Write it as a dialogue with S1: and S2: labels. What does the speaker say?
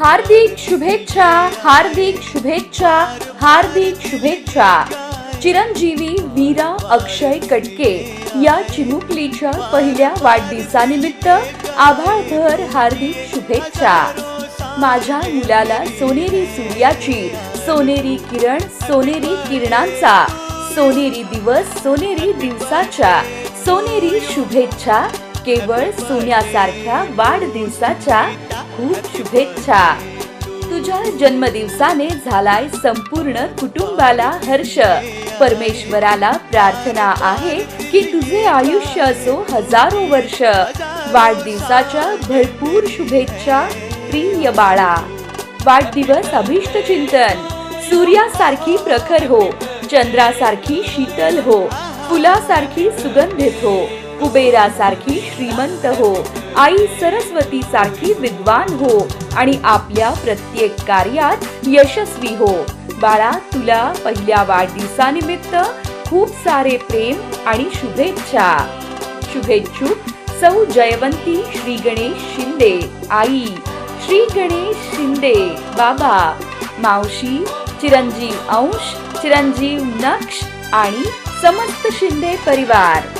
S1: हार्दिक शुभेच्छा हार्दिक शुभेच्छा हार्दिक शुभेच्छा. चिरंजीवी वीरा अक्षय कटके या चिमुकलीच्या पहिल्या वाढदिवसानिमित्त आभाळभर हार्दिक शुभेच्छा. माझ्या मुलाला सोनेरी सूर्याची सोनेरी किरण सोनेरी किरणांचा सोनेरी दिवस सोनेरी दिवसाच्या सोनेरी शुभेच्छा केवळ सोन्यासारख्या वाढदिवसाच्या खूप शुभेच्छा. तुझ्या जन्मदिवसाने झालाय संपूर्ण कुटुंबाला हर्ष. परमेश्वराला प्रार्थना आहे की तुझे आयुष्य असो हजारो वर्ष. वाढदिवसाच्या भरपूर शुभेच्छा प्रिय बाळा. वाढदिवस अभिष्ट चिंतन. सूर्यासारखी प्रखर हो चंद्रासारखी शीतल हो फुलासारखी सुगंधित हो कुबेरासारखी श्रीमंत हो. आई सरस्वती सारखी विद्वान हो आणि आपल्या प्रत्येक कार्यात यशस्वी हो. बाळा तुला पहिल्या वाढदिवसानिमित्त खूप सारे प्रेम आणि शुभेच्छा. शुभेच्छुक सौ जयवंती श्री गणेश शिंदे. आई श्री गणेश शिंदे. बाबा मावशी चिरंजीव अंश चिरंजीव नक्ष आणि समस्त शिंदे परिवार.